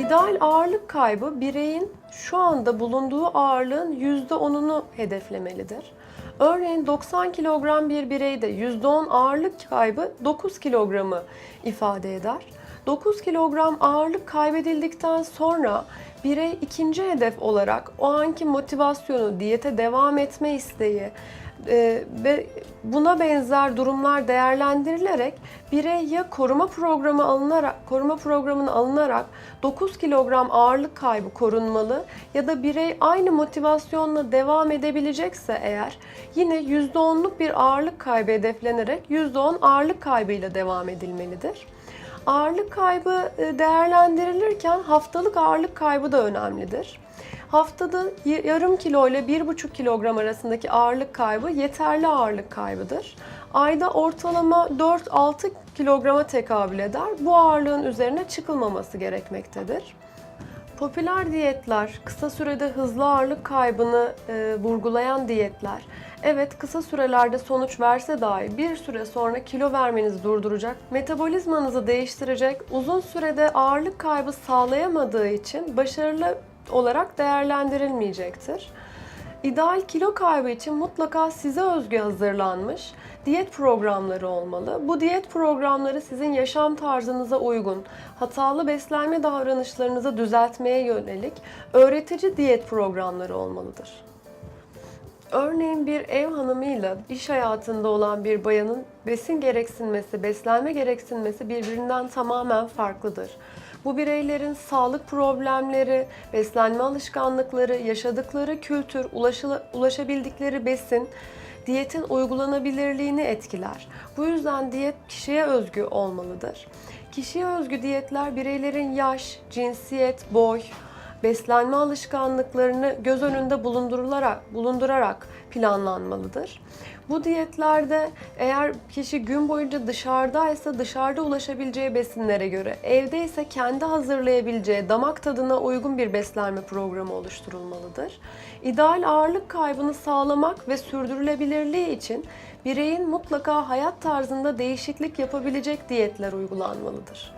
İdeal ağırlık kaybı bireyin şu anda bulunduğu ağırlığın %10'unu hedeflemelidir. Örneğin 90 kilogram bir bireyde %10 ağırlık kaybı 9 kilogramı ifade eder. 9 kilogram ağırlık kaybedildikten sonra birey ikinci hedef olarak o anki motivasyonu, diyete devam etme isteği e, ve buna benzer durumlar değerlendirilerek birey ya koruma programı alınarak koruma programına alınarak 9 kilogram ağırlık kaybı korunmalı ya da birey aynı motivasyonla devam edebilecekse eğer yine %10'luk bir ağırlık kaybı hedeflenerek %10 ağırlık kaybıyla devam edilmelidir. Ağırlık kaybı e, değerlendirilirken haftalık ağırlık kaybı da önemlidir. Haftada yarım kilo ile 1,5 kilogram arasındaki ağırlık kaybı yeterli ağırlık kaybıdır. Ayda ortalama 4-6 kilograma tekabül eder. Bu ağırlığın üzerine çıkılmaması gerekmektedir. Popüler diyetler, kısa sürede hızlı ağırlık kaybını e, vurgulayan diyetler, evet kısa sürelerde sonuç verse dahi bir süre sonra kilo vermenizi durduracak, metabolizmanızı değiştirecek, uzun sürede ağırlık kaybı sağlayamadığı için başarılı olarak değerlendirilmeyecektir. İdeal kilo kaybı için mutlaka size özgü hazırlanmış diyet programları olmalı. Bu diyet programları sizin yaşam tarzınıza uygun, hatalı beslenme davranışlarınızı düzeltmeye yönelik öğretici diyet programları olmalıdır. Örneğin bir ev hanımıyla iş hayatında olan bir bayanın besin gereksinmesi, beslenme gereksinmesi birbirinden tamamen farklıdır. Bu bireylerin sağlık problemleri, beslenme alışkanlıkları, yaşadıkları kültür, ulaşabildikleri besin, diyetin uygulanabilirliğini etkiler. Bu yüzden diyet kişiye özgü olmalıdır. Kişiye özgü diyetler bireylerin yaş, cinsiyet, boy, beslenme alışkanlıklarını göz önünde bulundurularak bulundurarak planlanmalıdır. Bu diyetlerde eğer kişi gün boyunca dışarıdaysa dışarıda ulaşabileceği besinlere göre, evde ise kendi hazırlayabileceği damak tadına uygun bir beslenme programı oluşturulmalıdır. İdeal ağırlık kaybını sağlamak ve sürdürülebilirliği için bireyin mutlaka hayat tarzında değişiklik yapabilecek diyetler uygulanmalıdır.